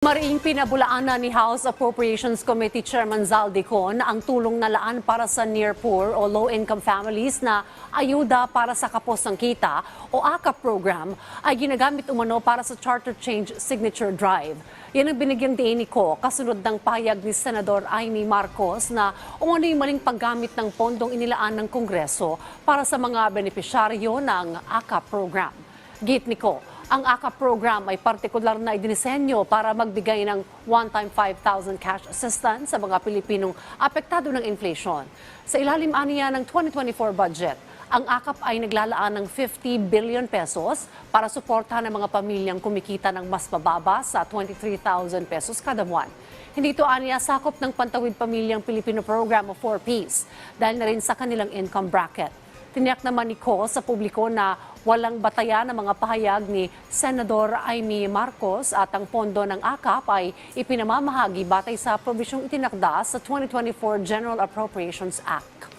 Mariing pinabulaanan ni House Appropriations Committee Chairman Zaldicon ang tulong na laan para sa near poor o low-income families na ayuda para sa kapos ng kita o AKAP program ay ginagamit umano para sa Charter Change Signature Drive. Yan ang binigyang diin ni Ko kasunod ng payag ni Senador Amy Marcos na umano yung maling paggamit ng pondong inilaan ng Kongreso para sa mga benepisyaryo ng AKAP program. Git ni Ko, ang AKA program ay partikular na idinisenyo para magbigay ng one-time 5,000 cash assistance sa mga Pilipinong apektado ng inflation. Sa ilalim aniya ng 2024 budget, ang AKAP ay naglalaan ng 50 billion pesos para suportahan ang mga pamilyang kumikita ng mas mababa sa 23,000 pesos kada buwan. Hindi ito aniya sakop ng Pantawid Pamilyang Pilipino Program o 4Ps dahil na rin sa kanilang income bracket. Tiniyak naman ni Ko sa publiko na walang batayan ng mga pahayag ni Senador Amy Marcos at ang pondo ng AKAP ay ipinamamahagi batay sa probisyong itinakda sa 2024 General Appropriations Act.